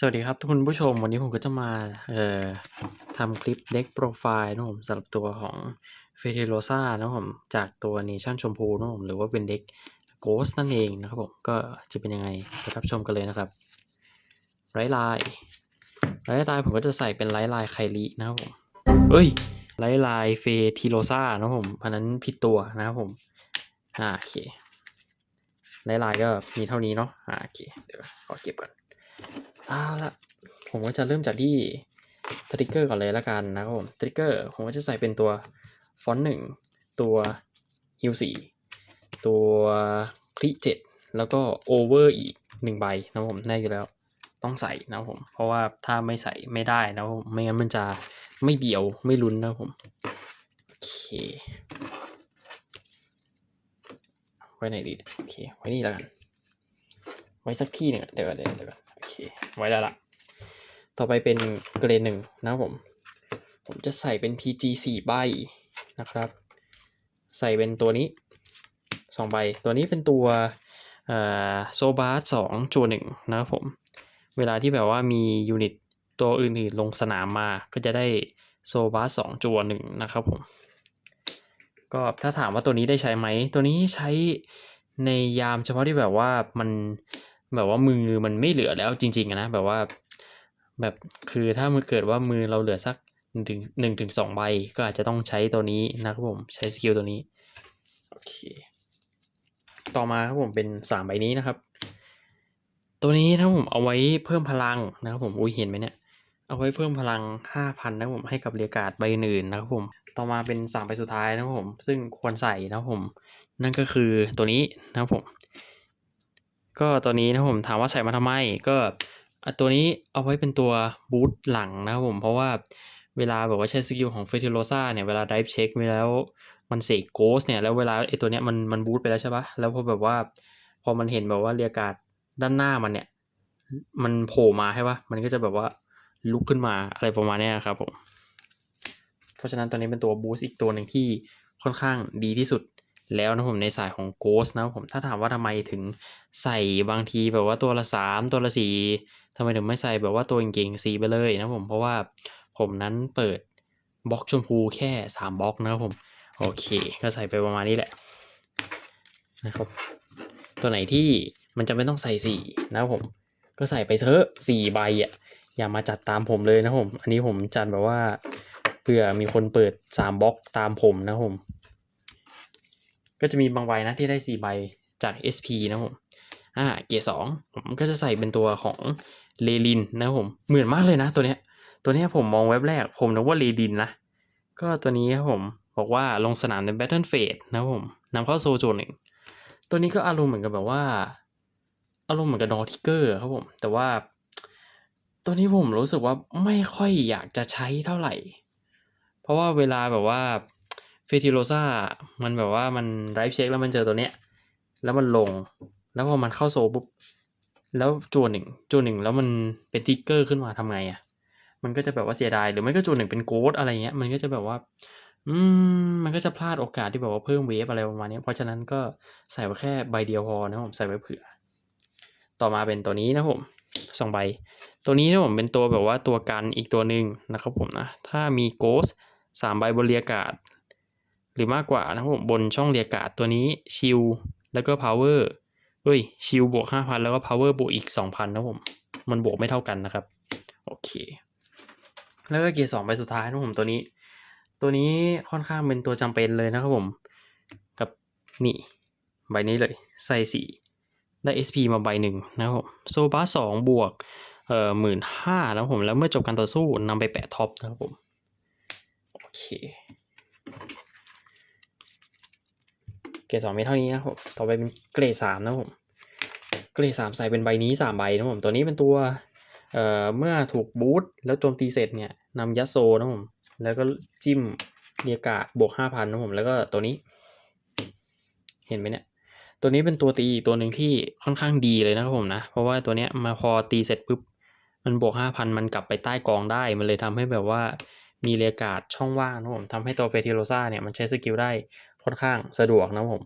สวัสดีครับทุกคุณผู้ชมวันนี้ผมก็จะมาเอ่อทำคลิปเด็กโปรไฟล์นะผมสำหรับตัวของเฟเทโรซานะผมจากตัวเนชั่นชมพูนะผมหรือว่าเป็นเด็กโกสนั่นเองนะครับผมก็จะเป็นยังไงไปรับชมกันเลยนะครับไร้ลายไร้ลายผมก็จะใส่เป็นไร้ลายไคลีนะครับผมเอ้ยไร้ลายเฟทิโรซานะผมอันนั้นผิดตัวนะครับผมอ่าโอเคไร้ลายก็มีเท่านี้เนาะอ่าโอเคเดี๋ยวขอเก็บก่อน เอาละผมก็จะเริ่มจากที่สติกเกอร์ก่อนเลยละกันนะครับผมสติกเกอร์ผมก็จะใส่เป็นตัวฟอนต์หนึ่งตัวฮิวสี่ตัวคลิเจ็ดแล้วก็โอเวอร์อีกหนึ่งใบนะครับผมแน่อยู่แล้วต้องใส่นะครับผม เพราะว่าถ้าไม่ใส่ไม่ได้นะครับผมไม่งั้นมันจะไม่เบี่ยวไม่ลุ้นนะครับผมโอเคไว้ไหนดีโอเคไว้นี่แล้วกัน ไว้สักที่หนึ่งเดี๋ยวก่อนเดี๋ยวเดี๋ยว เค ไว้แล้วละต่อไปเป็นเกรดหนึ่งนะครับผม ผมจะใส่เป็น PG สี่ใบนะครับ ใส่เป็นตัวนี้สองใบ ตัวนี้เป็นตัวโซบาร์สองจัวหนึ่งนะครับผม เวลาที่แบบว่ามียูนิตตัวอื่นๆลงสนามมาก็จะได้โซบาร์สองจัวหนึ่งนะครับผม ก็ถ้าถามว่าตัวนี้ได้ใช้ไหม ตัวนี้ใช้ในยามเฉพาะที่แบบว่ามัน แบบว่ามือมันไม่เหลือแล้วจริงๆอะนะแบบว่าแบบคือถ้ามือเกิดว่ามือเราเหลือสักหนึ่งถึงหนึ่งถึงสองใบก็อาจจะต้องใช้ตัวนี้นะครับผมใช้สกิลตัวนี้โอเคต่อมาครับผมเป็นสามใบนี้นะครับ ตัวนี้ถ้าผมเอาไว้เพิ่มพลังนะครับผมอุ้ยเห็นไหมเนี่ยเอาไว้เพิ่มพลังห้าพันนะครับผมให้กับเรียกาศใบอื่นนะครับผมต่อมาเป็นสามใบสุดท้ายนะครับผมซึ่งควรใส่นะครับผม นั่นก็คือตัวนี้นะครับผม ก็ตัวนี้นะผมถามว่าใส่มาทำไม ก็ตัวนี้เอาไว้เป็นตัวบูทหลังนะครับผม เพราะว่าเวลาแบบว่าใช้สกิลของเฟติโลซาเนี่ยเวลาไดฟ์เช็คไปแล้วมันเสกโกสเนี่ยแล้วเวลาไอตัวเนี้ยมันมันบูทไปแล้วใช่ปะแล้วพอแบบว่า พอมันเห็นแบบว่าเรียการดด้านหน้ามันเนี่ย มันโผล่มาใช่ปะมันก็จะแบบว่าลุกขึ้นมาอะไรประมาณนี้ครับผม เพราะฉะนั้นตัวนี้เป็นตัวบูสต์อีกตัวหนึ่งที่ค่อนข้างดีที่สุด แล้วนะผมในสายของโกสนะผมถ้าถามว่าทำไมถึงใส่บางทีแบบว่าตัวละสามตัวละสี่ทำไมถึงไม่ใส่แบบว่าตัวเก่งๆสีไปเลยนะผมเพราะว่าผมนั้นเปิดบล็อกชมพูแค่สามบล็อกนะครับผมโอเค ก็ใส่ไปประมาณนี้แหละนะครับตัวไหนที่มันจะไม่ต้องใส่สีนะครับผมก็ใส่ไปเถอะสี่ใบอะอย่ามาจัดตามผมเลยนะผม อันนี้ผมจัดแบบว่าเผื่อมีคนเปิดสามบล็อกตามผมนะผม ก็จะมีบางใบนะที่ได้สี่ใบจาก SP นะผมอ่าเกียร์สองผมก็จะใส่เป็นตัวของเลลินนะผมเหมือนมากเลยนะตัวเนี้ยตัวเนี้ยผมมองเว็บแรก ผมนึกว่าเลลินนะ ก็ตัวนี้ครับผมบอกว่าลงสนามใน Battle Phase นะผมนำเข้าโซโจหนึ่งตัวนี้ก็อารมณ์เหมือนกับแบบว่า อารมณ์เหมือนกับดอทิกเกอร์ครับผมแต่ว่าตัวนี้ผมรู้สึกว่าไม่ค่อยอยากจะใช้เท่าไหร่ เพราะว่าเวลาแบบว่า เฟติโรซามันแบบว่ามันไรฟ์เช็คแล้วมันเจอตัวเนี้ย แล้วมันลง แล้วพอมันเข้าโซปุ๊บ แล้วจัวหนึ่งจัวหนึ่งแล้วมันเป็นทิกเกอร์ขึ้นมาทำไงอะ่ะ มันก็จะแบบว่าเสียดาย หรือไม่ก็จัวหนึ่งเป็นโกดอะไรเงี้ย มันก็จะแบบว่า อืม มันก็จะพลาดโอกาสที่แบบว่าเพิ่มเวฟอะไรประมาณนี้เพราะฉะนั้นก็ใส่ไว้แค่ใบเดียวพอนะผมใส่ไว้เผื่อ ต่อมาเป็นตัวนี้นะผมสองใบ ตัวนี้นะผมเป็นตัวแบบว่าตัวกันอีกตัวหนึ่งนะครับผมนะ ถ้ามีโกสสามใบบนเรียกาศ หรือมากกว่านะครับผมบนช่องเรียกาศตัวนี้ชิลแล้วก็พาวเวอร์เฮ้ยชิลบวกห้าพันแล้วก็พาวเวอร์บวกอีกสองพันนะผม มันบวกไม่เท่ากันนะครับ โอเค แล้วก็เกียร์สองใบสุดท้ายนะผมตัวนี้ ตัวนี้ค่อนข้างเป็นตัวจำเป็นเลยนะครับผม กับนี่ใบนี้เลยใส่สีได้ SP มาใบหนึ่งนะครับผมโซบาสองบวกเอ่อหมื่นห้านะผมแล้วเมื่อจบการต่อสู้นำไปแปะท็อปนะครับผม โอเค เกรดสองมีเท่านี้นะครับผมต่อไปเป็นเกรดสามนะผมเกรดสามใส่เป็นใบนี้สามใบนะผมตัวนี้เป็นตัวเอ่อเมื่อถูกบูทแล้วโจมตีเสร็จเนี่ยนำยัดโซนะผมแล้วก็จิ้มเรียกาบวกห้าพันนะผมแล้วก็ตัวนี้ เห็นไหมเนี่ยตัวนี้เป็นตัวตีอีกตัวหนึ่งที่ค่อนข้างดีเลยนะครับผมนะ เพราะว่าตัวเนี้ยมาพอตีเสร็จปุ๊บ มันบวกห้าพันมันกลับไปใต้กองได้ มันเลยทำให้แบบว่ามีเรียกาศช่องว่างนะผมทำให้ตัวเฟติโรซาเนี่ยมันใช้สกิลได้ ค่อนข้างสะดวกนะผม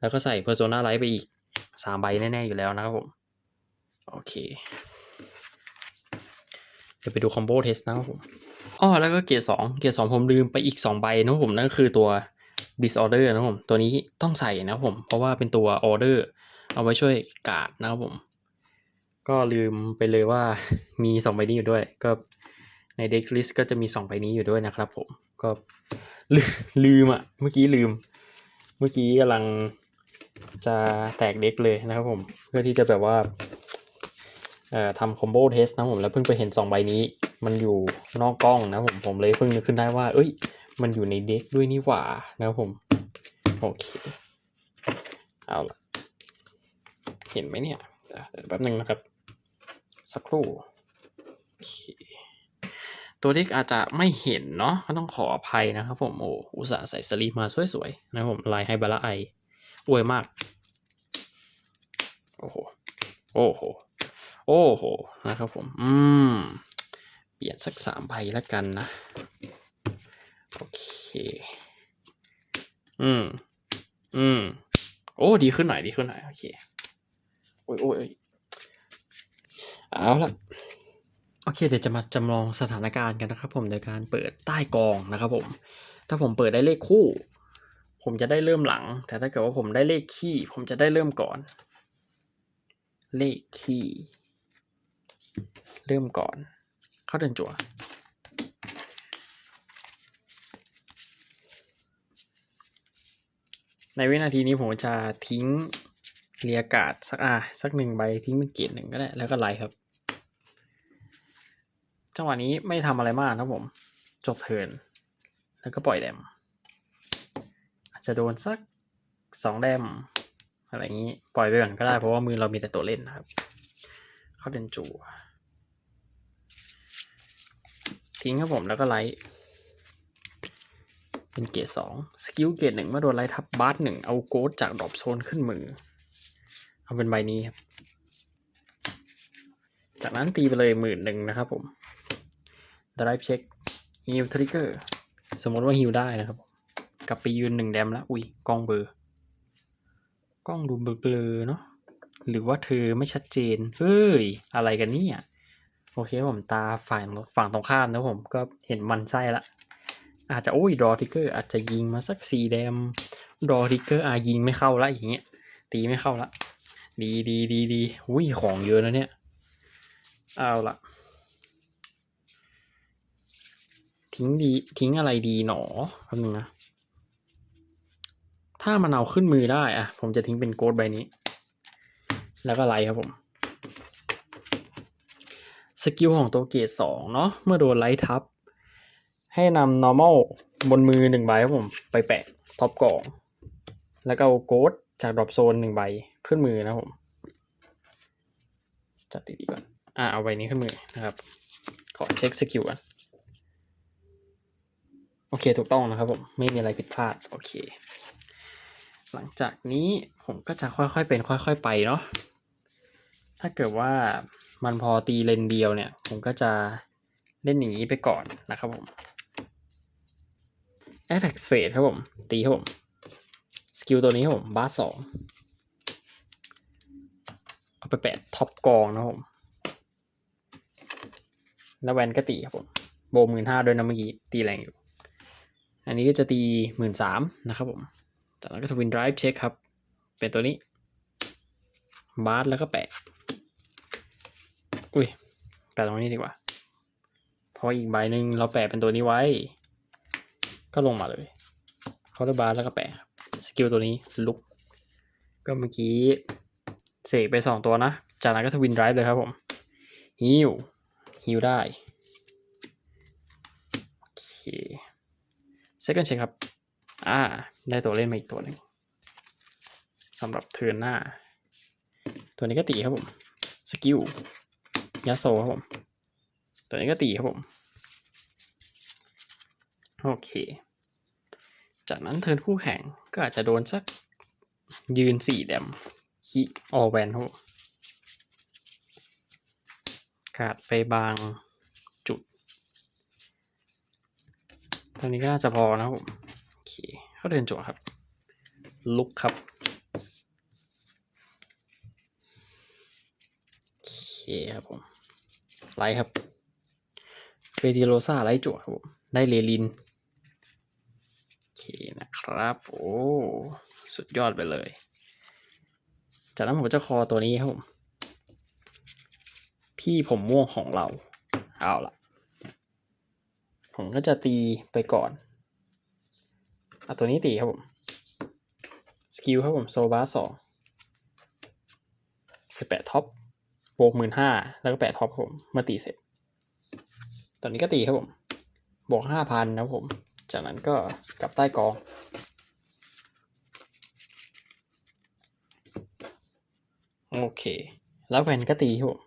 แล้วก็ใส่เพอร์โซนาไลท์ไปอีกสามใบแน่ ๆ อยู่แล้วนะครับผม โอเค เดี๋ยวไปดูคอมโบเทสนะครับผมอ๋อแล้วก็เกียร์สองเกียร์สองผมลืมไปอีกสองใบนะครับผม นั่นก็คือตัว disorder นะครับผม ตัวนี้ต้องใส่นะครับผม เพราะว่าเป็นตัว order เอาไว้ช่วยกาดนะครับผม ก็ลืมไปเลยว่ามีสองใบนี้อยู่ด้วย ก็ ใน deck list ก็จะมีสองใบนี้อยู่ด้วยนะครับผม ก็ลืมอะเมื่อกี้ลืม เมื่อกี้กำลังจะแตกเด็กเลยนะครับผม เพื่อที่จะแบบว่าทำคอมโบเทสนะผมแล้วเพิ่งไปเห็นสองใบนี้ มันอยู่นอกกล้องนะผมผมเลยเพิ่งนึกขึ้นได้ว่า เอ้ย มันอยู่ในเด็กด้วยนี่หว่านะครับผม โอเค เอาละเห็นไหมเนี่ยแป๊บนึงนะครับ สักครู่โอเค ตัวเด็กอาจจะไม่เห็นเนาะก็ต้องขออภัยนะครับผม โอ้อุตส่าห์ใส่สลีปมาสวยๆนะครับผมลายไฮบาระไออวยมาก โอ้โห โอ้โห โอ้โห นะครับผม อืม เปลี่ยนสักสามใบแล้วกันนะ โอเค อืม อืม โอ้ ดีขึ้นหน่อย ดีขึ้นหน่อย โอเค โอ้ยโอ้ยโอ้ยเอาละ โอเคเดี๋ยวจะมาจำลองสถานการณ์กันนะครับ ผมโดยการเปิดใต้กองนะครับผม ถ้าผมเปิดได้เลขคู่ ผมจะได้เริ่มหลัง แต่ถ้าเกิดว่าผมได้เลขคี่ ผมจะได้เริ่มก่อน เลขคี่ เริ่มก่อน เข้าเดินจั่วในวินาทีนี้ผมจะทิ้งเรียกาศสักอะสักหนึ่งใบทิ้งเป็นเกียรหนึ่งก็ได้แล้วก็ไลค์ครับ จังหวะนี้ไม่ทำอะไรมากนะครับผม จบเทิร์นแล้วก็ปล่อยแดม อาจจะโดนสักสองแดม อะไรอย่างนี้ ปล่อยไปก่อนก็ได้เพราะว่ามือเรามีแต่ตัวเล่นนะครับ เข้าเดินจูทิ้งครับผมแล้วก็ไลท์เป็นเกรดสองสกิลเกรดหนึ่งเมื่อโดนไลท์ทับบาร์หนึ่งเอาโกดจากดรอปโซนขึ้นมือ เอาเป็นใบนี้ครับ จากนั้นตีไปเลยหมื่นหนึ่งนะครับผม drive check heal trigger สมมติว่าฮิวได้นะครับ กลับไปยืนหนึ่งแดมแล้ว อุ้ยกล้องเบลอร์ กล้องดูเบลอเนาะ หรือว่าเธอไม่ชัดเจน เฮ้ย อะไรกันเนี่ย โอเคผมตาฝ่ายฝั่งตรงข้ามนะผมก็เห็นมันไส้ละ อาจจะโอ้ยดอทิกเกอร์ อาจจะยิงมาสักสี่แดม ดอทิกเกอร์อายิงไม่เข้าละอย่างเงี้ย ตีไม่เข้าละ ดีดีดีดีอุ้ยของเยอะนะเนี่ย เอาละ ทิ้งดีทิ้งอะไรดีหนอคำนึงนะ ถ้ามันเอาขึ้นมือได้อะผมจะทิ้งเป็นโกดใบนี้ แล้วก็ไลท์ครับผมสกิลของตัวเกรดสองเนาะเมื่อโดนไลท์ทับ ให้นำ normal บนมือหนึ่งใบครับผม ไปแปะท็อปกล่อง แล้วก็เอาโกดจากดรอปโซนหนึ่งใบขึ้นมือนะครับผมจัดดีๆก่อน อ่าเอาใบนี้ขึ้นมือนะครับ ขอเช็คสกิลก่อน โอเคถูกต้องนะครับผมไม่มีอะไรผิดพลาดโอเค หลังจากนี้ผมก็จะค่อยๆเป็นค่อย ๆ ไปเนาะถ้าเกิดว่ามันพอตีเลนเดียวเนี่ย ผมก็จะเล่นอย่างนี้ไปก่อนนะครับผม Attack Phase ครับผม ตีครับผมสกิลตัวนี้ครับผมบาสสองเอาไปแปะท็อปกองนะครับผม แล้วแวนก็ตีครับผมโบมื่นห้าด้วยนะเมื่อกี้ตีแรงอยู่ อันนี้ก็จะตีหมื่นสามนะครับผมจากนั้นก็ทวินไดรฟ์เช็คครับ เป็นตัวนี้บาสแล้วก็แปะ อุ้ย แปะตรงนี้ดีกว่า เพราะอีกใบหนึ่งเราแปะเป็นตัวนี้ไว้ ก็ลงมาเลยเคาน์เตอร์บาร์แล้วก็แปะครับสกิลตัวนี้ลุก ก็เมื่อกี้เสกไปสองตัวนะ จากนั้นก็ทวินไดรฟ์เลยครับผม ฮิวฮิวได้ โอเค second check ครับ อ่า ได้ตัวเล่นมาอีกตัวหนึ่งสำหรับเทิร์นหน้า ตัวนี้ก็ตีครับผม สกิลยาโซครับผม ตัวนี้ก็ตีครับผม โอเค จากนั้นเทิร์นคู่แข่งก็อาจจะโดนสักยืนสี่แดมคีออแวนครับขาดไปบางจุด ตอนนี้ก็น่าจะพอนะครับผมโอเคเข้าเดินจั่วครับ ลุกครับโอเคครับผมไลท์ครับติโรซาไลจั่วครับผมได้เลลินโอเคนะครับ โอ้สุดยอดไปเลย จากนั้นผมจะคอตัวนี้ครับผมพี่ผมม่วงของเรา เอาละ ผมก็จะตีไปก่อนเอาตัวนี้ตีครับผม สกิลครับผมโซบาสองคือแปะท็อปโบกหมื่นห้าแล้วก็แปะท็อปครับผมเมื่อตีเสร็จ ตอนนี้ก็ตีครับผมบวกห้าพันนะครับผม จากนั้นก็กลับใต้กอง โอเค แล้วแวนก็ตีครับผม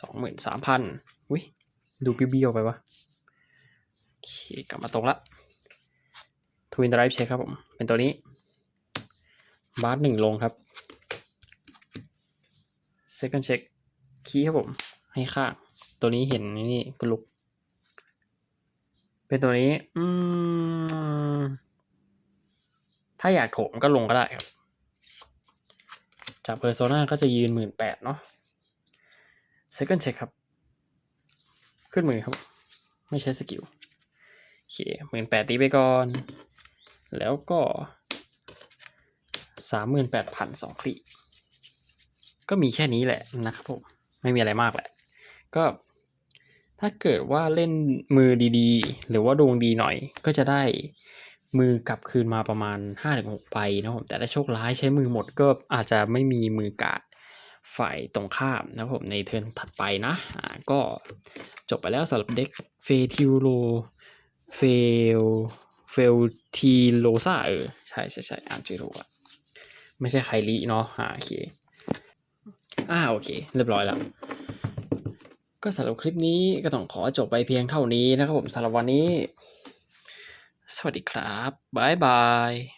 สองหมื่นสามพันวิดูเบี้ยวไปวะ กลับมาตรงละทวินไดรฟ์เช็คครับผม เป็นตัวนี้ บาร์หนึ่งลงครับ second check คีย์ครับผม ให้ข้างตัวนี้เห็นนี่ก็ลุก เป็นตัวนี้ อืม ถ้าอยากโถมก็ลงก็ได้ครับ จากเพอร์โซนาก็จะยืนหมื่นแปดเนาะ second check ครับ ขึ้นมือครับ ไม่ใช้สกิล โอเคหมื่นแปดตีไปก่อน แล้วก็สามหมื่นแปดพันสองคลิก็มีแค่นี้แหละนะครับผม ไม่มีอะไรมากแหละ ก็ถ้าเกิดว่าเล่นมือดีๆ หรือว่าดวงดีหน่อย ก็จะได้มือกลับคืนมาประมาณห้าถึงหกใบนะครับผมแต่ถ้าโชคร้ายใช้มือหมดก็อาจจะไม่มีมือกาดฝ่ายตรงข้ามนะครับผมในเทิร์นถัดไปนะ อ่าก็จบไปแล้วสำหรับเด็กเฟทิโล เฟลเฟลทีโลซาเออ ใช่ใช่ใช่อ่านชื่อถูกอะไม่ใช่ไคลีเนาะอ่าโอเค อ่าโอเค เรียบร้อยแล้ว ก็สำหรับคลิปนี้ก็ต้องขอจบไปเพียงเท่านี้นะครับผมสำหรับวันนี้ สวัสดีครับ บ๊ายบาย